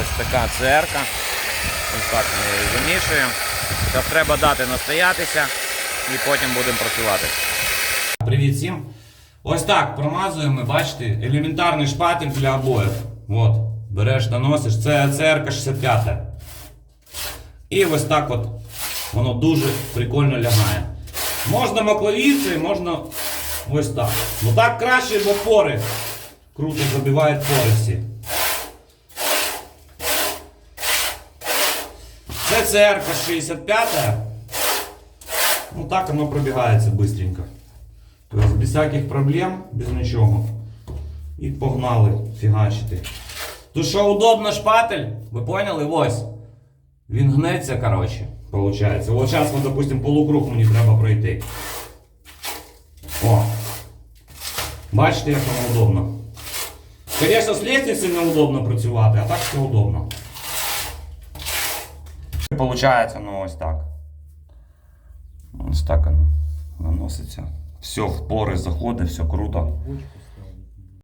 Ось така церка. Ось так ми її замішуємо. Зараз треба дати настоятися і потім будемо працювати. Привіт всім. Ось так промазуємо, бачите, елементарний шпатель для обоїв. От, береш, наносиш. Це церка 65. І ось так от воно дуже прикольно лягає. Можна маклавіцею, можна ось так. Ну так краще, бо пори круто забивають пори всі. Це церква 65. Ну так воно пробігається швидко. Тобто без всяких проблем, без нічого. І погнали фігачити. Тут що удобно шпатель, ви поняли? Ось. Він гнеться, коротше, получається. От зараз, вот, допустим, полукруг мені треба пройти. О. Бачите, як воно удобно. Звісно, з лестниці неудобно працювати, а так все удобно. Получається, ну ось так. Ось так воно наноситься. Все в пори заходить, все круто.